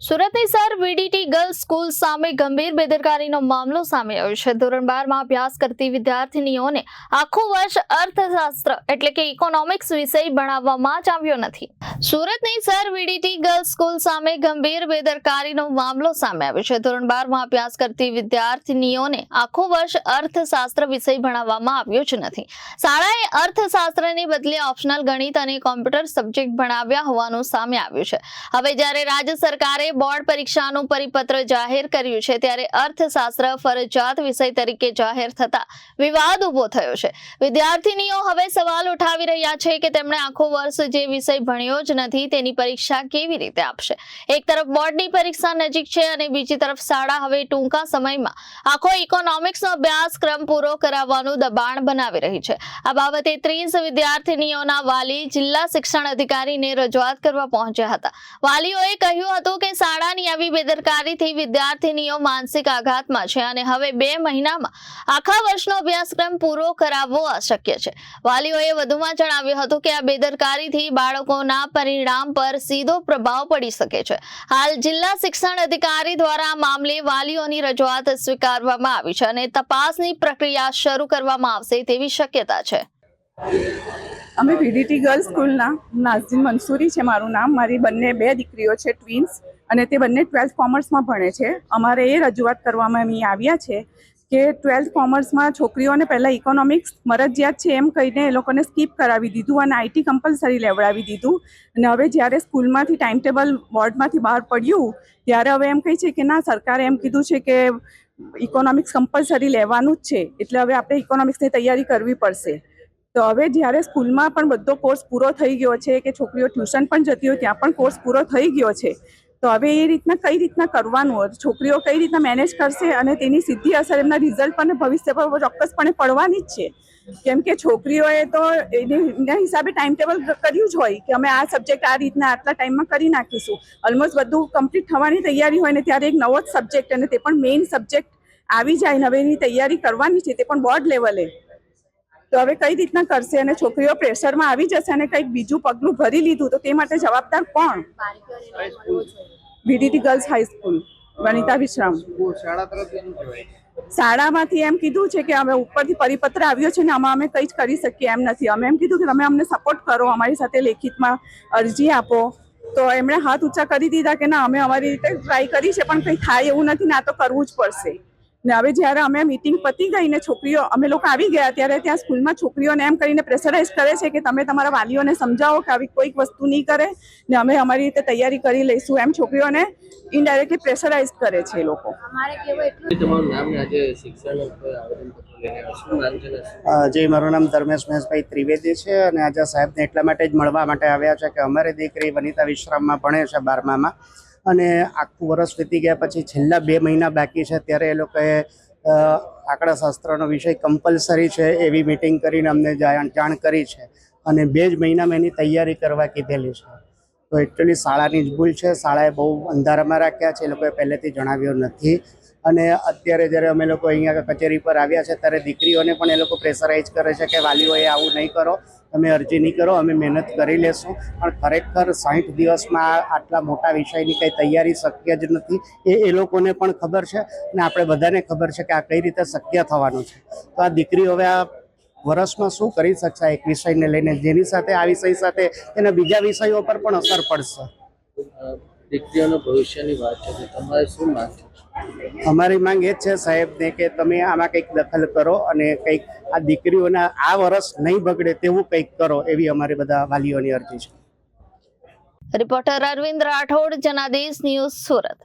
સુરતની sir VDT girls school સામે ગંભીર બેદરકારીનો મામલો સામે આવ્યો છે. ધોરણ બારમાં અભ્યાસ કરતી વિદ્યાર્થીનીઓને આખું વર્ષ અર્થશાસ્ત્ર એટલે કે ઇકોનોમિક્સ વિષય ભણાવવામાં જ આવ્યો નથી. સુરતની સર વીડીટી ગર્લ્સ સ્કૂલ સામે ગંભીર બેદરકારીનો મામલો સામે આવ્યો છે. ધોરણ બારમાં અભ્યાસ કરતી વિદ્યાર્થીનીઓને આખું વર્ષ અર્થશાસ્ત્ર વિષય ભણાવવામાં આવ્યો જ નથી. શાળાએ અર્થશાસ્ત્રની બદલે ઓપ્શનલ ગણિત અને કોમ્પ્યુટર સબ્જેક્ટ ભણાવ્યા હોવાનું સામે આવ્યું છે. હવે જ્યારે રાજ્ય સરકારે બોર્ડ પરીક્ષાનું પરિપત્ર જાહેર કર્યું છે ત્યારે અર્થશાસ્ત્ર ફરજિયાત વિષય તરીકે જાહેર થતા વિવાદ ઊભો થયો છે. વિદ્યાર્થીનીઓ હવે સવાલ ઉઠાવી રહ્યા છે કે તેમણે આખો વર્ષ જે વિષય ભણ્યો જ નથી તેની પરીક્ષા કેવી રીતે આપશે? એક તરફ બોર્ડની પરીક્ષા નજીક છે અને બીજી તરફ શાળા હવે ટૂંકા સમયમાં આખો ઇકોનોમિક્સનો અભ્યાસક્રમ પૂરો કરાવવાનું દબાણ બનાવી રહી છે. આ બાબતે ત્રીસ વિદ્યાર્થીનીઓના વાલી જિલ્લા શિક્ષણ અધિકારીને રજૂઆત કરવા પહોંચ્યા હતા. વાલીઓએ કહ્યું હતું કે શાળાની આવી બેદરકારીથી વિદ્યાર્થીનીઓ માનસિક આઘાતમાં છે અને હવે બે મહિનામાં આખા વર્ષનો અભ્યાસક્રમ પૂરો કરાવવો અશક્ય છે. વાલીઓએ વધુમાં જણાવ્યું હતું કે આ બેદરકારીથી બાળકોના પરિણામ પર સીધો પ્રભાવ પડી શકે છે. હાલ જિલ્લા શિક્ષણ અધિકારી દ્વારા આ મામલે વાલીઓની રજૂઆત સ્વીકારવામાં આવી છે અને તપાસની પ્રક્રિયા શરૂ કરવામાં આવશે તેવી શક્યતા છે. અમે વીડીટી ગર્લ્સ સ્કૂલના નાઝીન મંસૂરી છે, મારું નામ. મારી બંને બે દીકરીઓ છે, ટ્વિન્સ. અને તે બંને ટ્વેલ્થ કોમર્સમાં ભણે છે. અમારે એ રજૂઆત કરવામાં અહીં આવ્યા છે કે ટ્વેલ્થ કોમર્સમાં છોકરીઓને પહેલાં ઇકોનોમિક્સ મરજિયાત છે એમ કહીને એ લોકોને સ્કીપ કરાવી દીધું અને આઈટી કમ્પલસરી લેવડાવી દીધું. અને હવે જ્યારે સ્કૂલમાંથી ટાઈમ ટેબલ બોર્ડમાંથી બહાર પડ્યું, ત્યારે હવે એમ કહે છે કે ના, સરકારે એમ કીધું છે કે ઇકોનોમિક્સ કમ્પલસરી લેવાનું જ છે. એટલે હવે આપણે ઇકોનોમિક્સની તૈયારી કરવી પડશે. તો હવે જ્યારે સ્કૂલમાં પણ બધો કોર્સ પૂરો થઈ ગયો છે કે છોકરીઓ ટ્યુશન પણ જતી હોય, ત્યાં પણ કોર્સ પૂરો થઈ ગયો છે તો હવે એ રીતના કઈ રીતના કરવાનું? હોય છોકરીઓ કઈ રીતના મેનેજ કરશે અને તેની સીધી અસર એમના રિઝલ્ટ પર ભવિષ્ય પર ચોક્કસપણે પડવાની જ છે. કેમ કે છોકરીઓએ તો એના હિસાબે ટાઈમ ટેબલ કર્યું જ હોય કે અમે આ સબ્જેક્ટ આ રીતના આટલા ટાઈમમાં કરી નાખીશું. ઓલમોસ્ટ બધું કમ્પ્લીટ થવાની તૈયારી હોય ને ત્યારે એક નવો જ સબ્જેક્ટ અને તે પણ મેઇન સબ્જેક્ટ આવી જાય ને હવે એની તૈયારી કરવાની છે તે પણ બોર્ડ લેવલે તો હવે કઈ રીતના કરશે અને છોકરીઓ પ્રેશરમાં આવી જશે અને કંઈક બીજું પગલું ભરી લીધું તો તે માટે જવાબદાર કોણ? વીડીટી ગર્લ્સ હાઈસ્કૂલ વનિતા વિશ્રામ. શાળામાંથી એમ કીધું છે કે અમે ઉપરથી પરિપત્ર આવ્યો છે ને આમાં અમે કંઈ જ કરી શકીએ એમ નથી. અમે એમ કીધું કે તમે અમને સપોર્ટ કરો અમારી સાથે લેખિતમાં અરજી આપો. તો એમણે હાથ ઊંચા કરી દીધા કે ના અમે અમારી રીતે ટ્રાય કરી છે પણ કંઈ થાય એવું નથી ને તો કરવું જ પડશે. ને હવે જ્યારે અમે મિટિંગ પતી ગઈ ને છોકરીઓ અમે લોકો આવી ગયા ત્યારે ત્યાં સ્કૂલમાં છોકરીઓને એમ કરીને પ્રેશરાઇઝ કરે છે કે તમે તમારા વાલીઓને સમજાવો કે આવી કોઈક વસ્તુ નહીં કરે ને અમે અમારી રીતે તૈયારી કરી લઈશું એમ છોકરીઓને ઇનડાયરેક્ટલી પ્રેશરાઇઝ કરે છે એ લોકો તમારું નામ ને આજે શિક્ષણ ઉપર આવેદનપત્ર લઈને આવ્યા. શું નામ છે ને શું? અ, જી મારું નામ ધર્મેશ મહેશભાઈ ત્રિવેદી છે અને આજે સાહેબને એટલા માટે જ મળવા માટે આવ્યા છે કે અમારી દીકરી વનિતા વિશ્રામમાં ભણે છે બારમામાં અને આખું વર્ષ વીતી ગયા પછી છેલ્લા બે મહિના બાકી છે, ત્યારે એ લોકોએ આંકડાશાસ્ત્રનો વિષય કમ્પલસરી છે એવી મિટિંગ કરીને અમને જાણ કરી છે અને બે જ મહિનામાં એની તૈયારી કરવા કીધેલી છે. તો એકચ્યુઅલી શાળાની જ ભૂલ છે, શાળાએ બહુ અંધારામાં રાખ્યા છે, એ લોકોએ પહેલેથી જણાવ્યું નથી. અને અત્યારે જ્યારે અમે લોકો અહીંયા કચેરી પર આવ્યા છે, ત્યારે દીકરીઓને પણ એ લોકો પ્રેશરાઇઝ કરે છે કે વાલીઓએ આવું નહીં કરો, તમે અરજી નહીં કરો, અમે મહેનત કરી લેશું. પણ ખરેખર સાઠ દિવસમાં આટલા મોટા વિષયની કંઈ તૈયારી શક્ય જ નથી, એ એ લોકોને પણ ખબર છે અને આપણે બધાને ખબર છે કે આ કઈ રીતે શક્ય થવાનું છે. તો આ દીકરી હવે આ વર્ષમાં શું કરી શકશે એક વિષયને લઈને? જેની સાથે, આ વિષય સાથે એના બીજા વિષયો પર પણ અસર પડશે. દીકરીઓનું ભવિષ્યની વાત છે તમારે શું માંગ છે? અમારી માંગ એ છે સાહેબને કે તમે આમાં કંઈક દખલ કરો અને કંઈક આ દીકરીઓના આ વર્ષ નહીં બગડે તેવું કંઈક કરો એવી અમારી બધા વાલીઓની અરજી છે. Reporter Arvind Rathod, Janadesh news Surat.